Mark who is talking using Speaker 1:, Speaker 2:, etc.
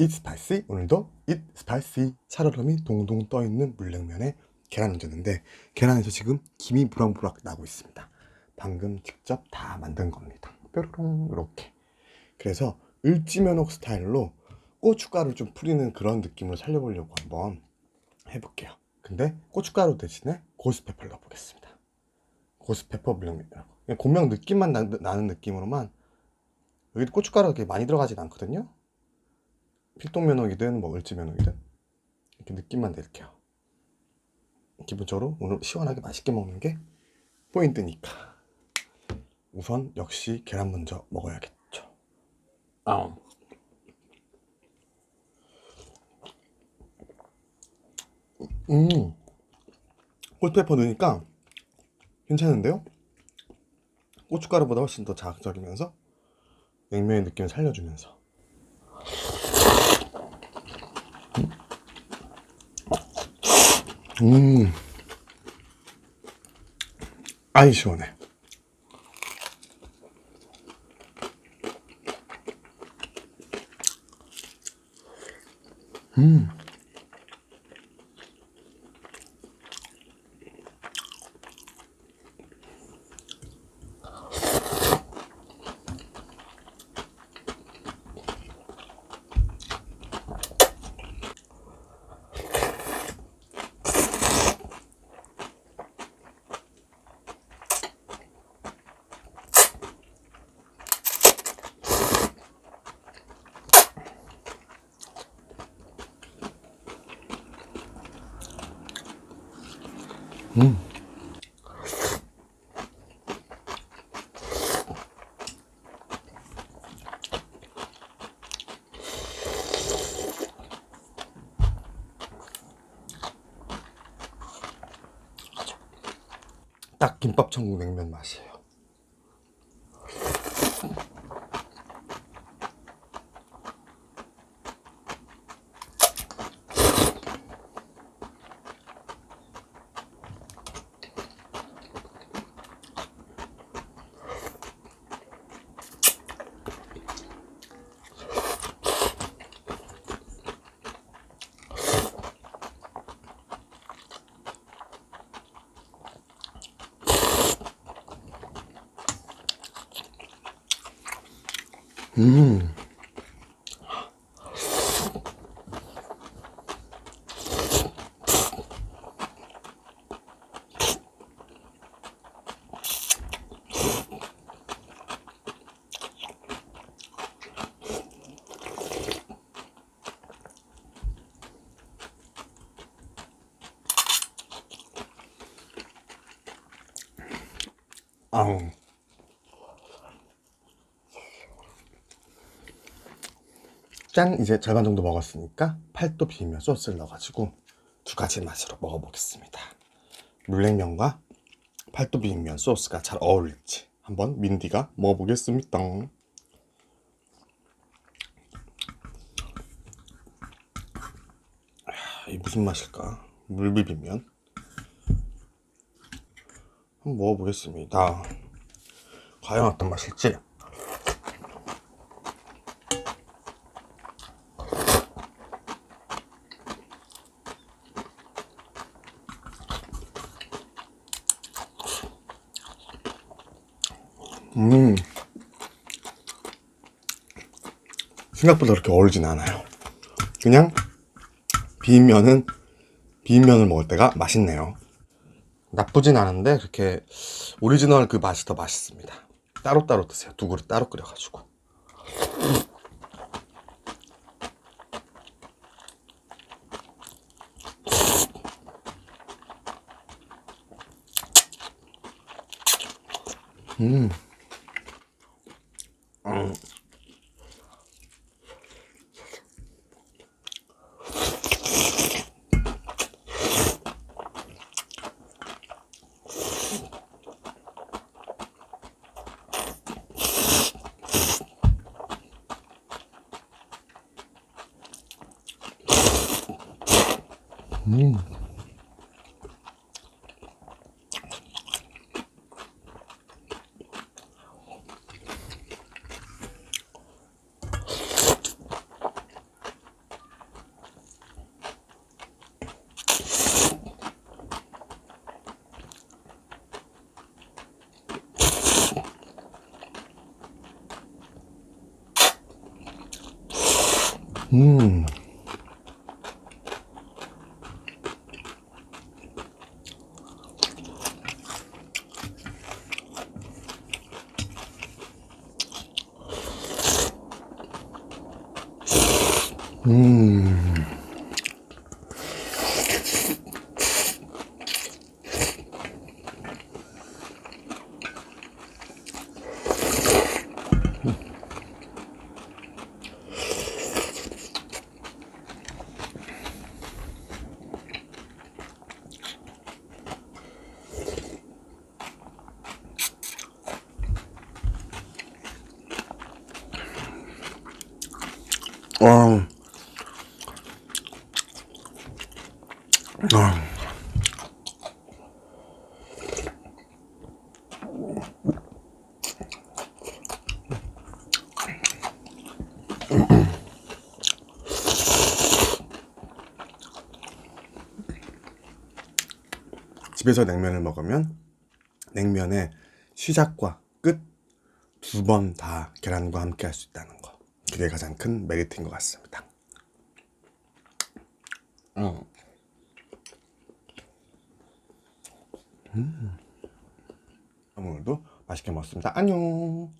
Speaker 1: Eat spicy 오늘도 Eat spicy. 살얼음이 동동 떠있는 물냉면에 계란 얹었는데 계란에서 지금 김이 부락부락 나고 있습니다. 방금 직접 다 만든 겁니다. 뾰로롱 이렇게. 그래서 을지면옥 스타일로 고춧가루 좀 뿌리는 그런 느낌으로 살려보려고 한번 해볼게요. 근데 고춧가루 대신에 고스페퍼를 넣어보겠습니다. 고스페퍼 물냉면이라고. 고명 느낌만 나, 나는 느낌으로만. 여기 고춧가루가 많이 들어가진 않거든요 필동면옥이든 뭐 을지면옥이든 이렇게 느낌만 낼게요. 기본적으로 오늘 시원하게 맛있게 먹는 게 포인트니까 우선 역시 계란 먼저 먹어야겠죠. 아. 음, 콜페퍼 넣으니까 괜찮은데요? 고춧가루보다 훨씬 더 자극적이면서 냉면의 느낌을 살려주면서 음. 아이 시원 음. 딱 김밥 천국 냉면 맛이에요. 음. 아우. 짠 이제 절반 정도 먹었으니까 팔도 비빔면 소스를 넣어가지고 두 가지 맛으로 먹어보겠습니다. 물냉면과 팔도 비빔면 소스가 잘 어울릴지 한번 민디가 먹어보겠습니다. 아, 이 무슨 맛일까? 물비빔면 한번 먹어보겠습니다. 과연 어떤 맛일지 음. 생각보다 그렇게 어울리진 않아요. 그냥 비빔면은 비빔면을 먹을 때가 맛있네요. 나쁘진 않은데 그렇게 오리지널 그 맛이 더 맛있습니다. 따로따로 드세요. 두 그릇 따로 끓여가지고. 음. 음. 음. 음. 음. 와. 아. 집에서 냉면을 먹으면 냉면의 시작과 끝 두 번 다 계란과 함께 할 수 있다는 거. 그게 가장 큰 메리트인 것 같습니다. 음. 음. 오늘도 맛있게 먹었습니다. 안녕.